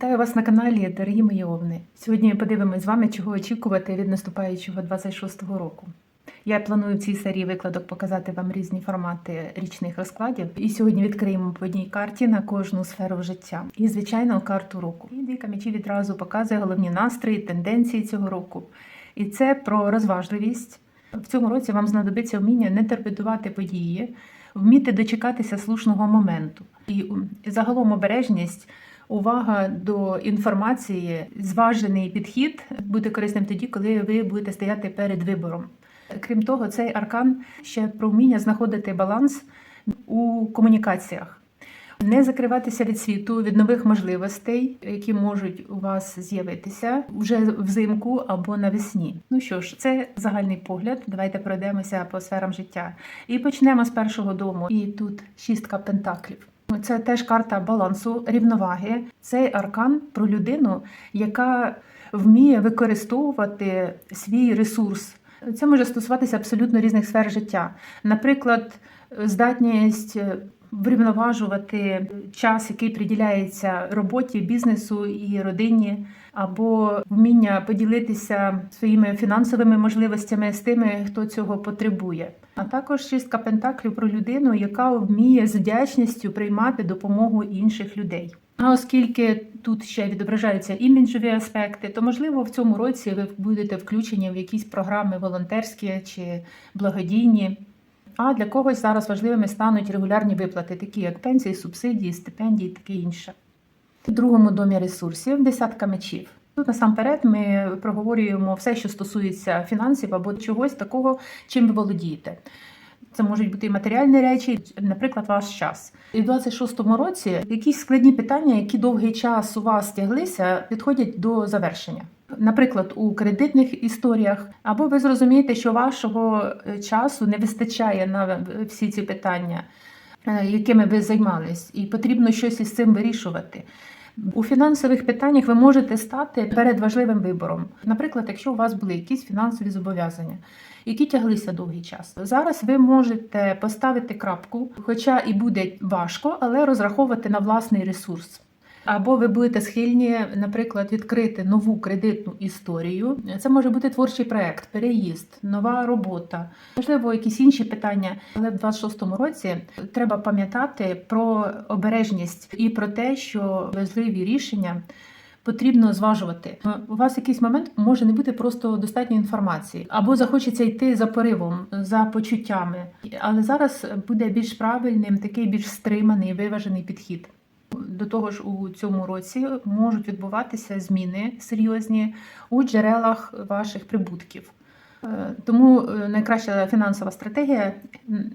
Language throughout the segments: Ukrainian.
Вітаю вас на каналі, дорогі мої овни. Сьогодні подивимось з вами, чого очікувати від наступаючого 26-го року. Я планую в цій серії викладок показати вам різні формати річних розкладів. І сьогодні відкриємо по одній карті на кожну сферу життя. І, звичайно, карту року. І двійка мечів відразу показує головні настрої, тенденції цього року. І це про розважливість. В цьому році вам знадобиться вміння не терпетувати події, вміти дочекатися слушного моменту. І загалом обережність увага до інформації, зважений підхід буде корисним тоді, коли ви будете стояти перед вибором. Крім того, цей аркан ще про вміння знаходити баланс у комунікаціях, не закриватися від світу, від нових можливостей, які можуть у вас з'явитися вже взимку або навесні. Ну що ж, це загальний погляд. Давайте пройдемося по сферам життя. І почнемо з першого дому. І тут шістка пентаклів. Це теж карта балансу, рівноваги. Цей аркан про людину, яка вміє використовувати свій ресурс. Це може стосуватися абсолютно різних сфер життя. Наприклад, здатність врівноважувати час, який приділяється роботі, бізнесу і родині, або вміння поділитися своїми фінансовими можливостями з тими, хто цього потребує. А також шістка пентаклів про людину, яка вміє з вдячністю приймати допомогу інших людей. А оскільки тут ще відображаються іміджові аспекти, то можливо в цьому році ви будете включені в якісь програми волонтерські чи благодійні. А для когось зараз важливими стануть регулярні виплати, такі як пенсії, субсидії, стипендії, таке інше. У другому домі ресурсів десятка мечів. Тут насамперед ми проговорюємо все, що стосується фінансів або чогось такого, чим ви володієте. Це можуть бути і матеріальні речі, наприклад, ваш час. І в 26-му році якісь складні питання, які довгий час у вас тяглися, підходять до завершення. Наприклад, у кредитних історіях, або ви зрозумієте, що вашого е, часу не вистачає на всі ці питання, е, якими ви займались, і потрібно щось із цим вирішувати. У фінансових питаннях ви можете стати перед важливим вибором. Наприклад, якщо у вас були якісь фінансові зобов'язання, які тяглися довгий час. Зараз ви можете поставити крапку, хоча і буде важко, але розраховувати на власний ресурс. Або ви будете схильні, наприклад, відкрити нову кредитну історію. Це може бути творчий проект, переїзд, нова робота, можливо, якісь інші питання. Але в 26-му році треба пам'ятати про обережність і про те, що важливі рішення. Потрібно зважувати. У вас якийсь момент може не бути просто достатньо інформації, або захочеться йти за поривом, за почуттями. Але зараз буде більш правильним такий більш стриманий, виважений підхід. До того ж, у цьому році можуть відбуватися зміни серйозні у джерелах ваших прибутків. Е, Тому е, найкраща фінансова стратегія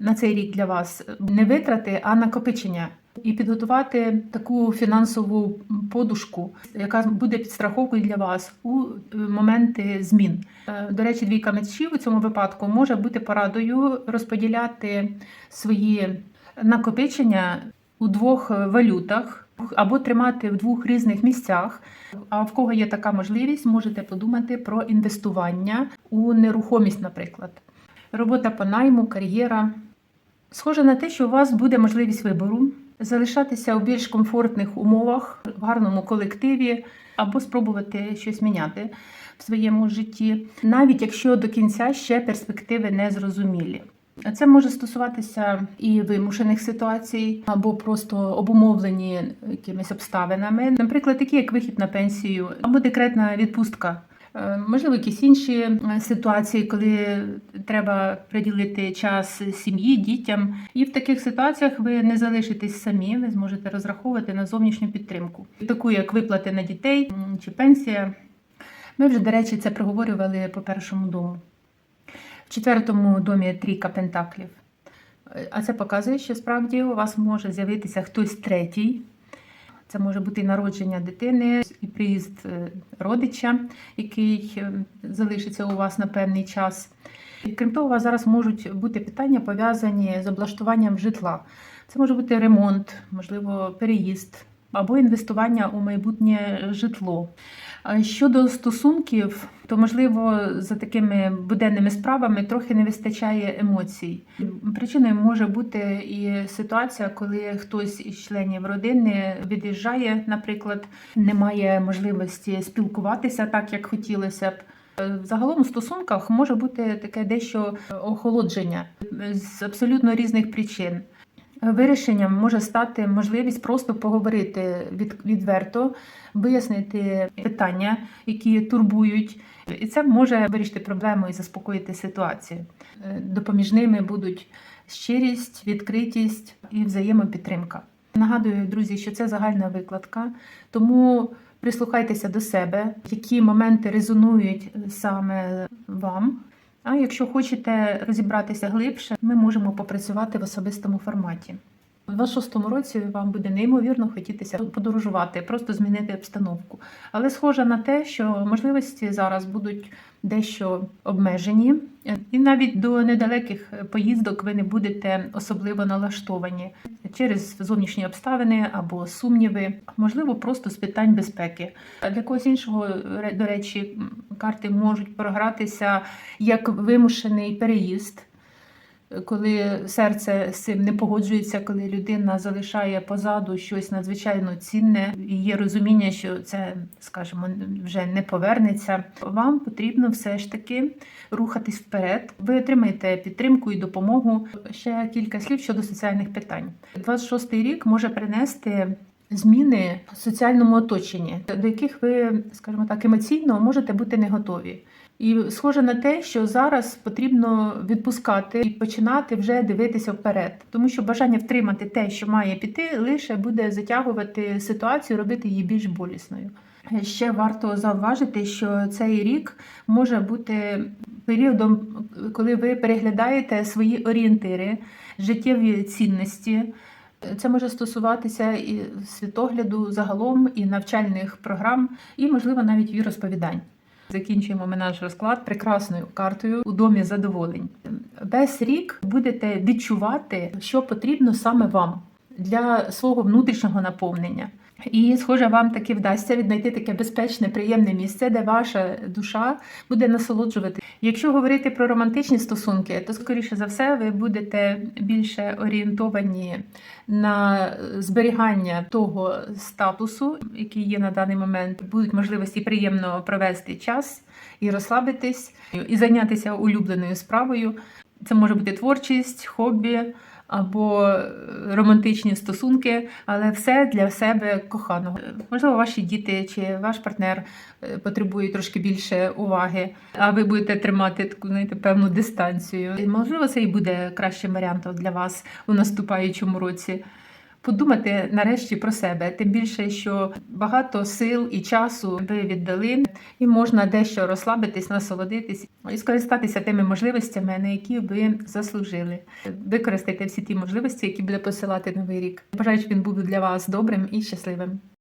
на цей рік для вас не витрати, а накопичення. І підготувати таку фінансову подушку, яка буде підстраховкою для вас у е, моменти змін. До речі, двійка мечів у цьому випадку може бути порадою розподіляти свої накопичення у двох валютах або тримати в двох різних місцях. А в кого є така можливість, можете подумати про інвестування у нерухомість, наприклад. Робота по найму, кар'єра. Схоже на те, що у вас буде можливість вибору залишатися у більш комфортних умовах, в гарному колективі, або спробувати щось міняти в своєму житті, навіть якщо до кінця ще перспективи не зрозумілі. Це може стосуватися і вимушених ситуацій, або просто обумовлені якимись обставинами, наприклад, такі як вихід на пенсію, або декретна відпустка. Е, Можливо, якісь інші е, ситуації, коли треба приділити час сім'ї, дітям. І в таких ситуаціях ви не залишитесь самі, ви зможете розраховувати на зовнішню підтримку, таку як виплати на дітей чи пенсія. Ми вже, до речі, це проговорювали по першому дому. В четвертому домі трійка пентаклів. Е, А це показує, що справді у вас може з'явитися хтось третій. Це може бути народження дитини, і приїзд е, родича, який е, залишиться у вас на певний час. І крім того, у вас зараз можуть бути питання пов'язані з облаштуванням житла. Це може бути ремонт, можливо, переїзд, або інвестування у майбутнє житло. Щодо стосунків, то можливо за такими буденними справами трохи не вистачає емоцій. Причиною може бути і ситуація, коли хтось із членів родини від'їжджає, наприклад, немає можливості спілкуватися так, як хотілося б. Загалом у стосунках може бути таке дещо охолодження з абсолютно різних причин. Вирішенням може стати можливість просто поговорити від, відверто, вияснити питання, які турбують, і це може вирішити проблему і заспокоїти ситуацію. Е, Допоміжними будуть щирість, відкритість і взаємопідтримка. Нагадую, друзі, що це загальна викладка, тому прислухайтеся до себе, які моменти резонують саме вам. А якщо хочете розібратися глибше, ми можемо попрацювати в особистому форматі. У 26-му році вам буде неймовірно хотітися подорожувати, просто змінити обстановку. Але схоже на те, що можливості зараз будуть дещо обмежені, і навіть до недалеких поїздок ви не будете особливо налаштовані через зовнішні обставини або сумніви, можливо, просто з питань безпеки. А для когось іншого, до речі, карти можуть програтися як вимушений переїзд коли серце з цим не погоджується, коли людина залишає позаду щось надзвичайно цінне, і є розуміння, що це, скажімо, вже не повернеться. Вам потрібно все ж таки рухатись вперед. Ви отримаєте підтримку і допомогу. Ще кілька слів щодо соціальних питань. 26-й рік може принести. Зміни в соціальному оточенні, до яких ви, скажімо так, емоційно можете бути не готові. І схоже на те, що зараз потрібно відпускати і починати вже дивитися вперед, тому що бажання втримати те, що має піти, лише буде затягувати ситуацію, робити її більш болісною. Ще варто зауважити, що цей рік може бути періодом, коли ви переглядаєте свої орієнтири, життєві цінності. Це може стосуватися і світогляду загалом, і навчальних програм, і, можливо, навіть віросповідань. Закінчуємо ми наш розклад прекрасною картою у домі задоволень. Весь рік будете відчувати, що потрібно саме вам для свого внутрішнього наповнення. І, схоже, вам таки вдасться віднайти таке безпечне, приємне місце, де ваша душа буде насолоджувати. Якщо говорити про романтичні стосунки, то скоріше за все ви будете більше орієнтовані на зберігання того статусу, який є на даний момент. Будуть можливості приємно провести час і розслабитись, і зайнятися улюбленою справою. Це може бути творчість, хобі або е, романтичні стосунки, але все для себе коханого. Можливо, ваші діти чи ваш партнер е, потребують трошки більше уваги, а ви будете тримати таку знаєте, певну дистанцію. Можливо, це і буде кращим варіантом для вас у наступаючому році. Подумати нарешті про себе, тим більше, що багато сил і часу ви віддали, і можна дещо розслабитись, насолодитись і скористатися тими можливостями, на які ви заслужили. Використайте всі ті можливості, які буде посилати новий рік. Бажаю, щоб він був для вас добрим і щасливим.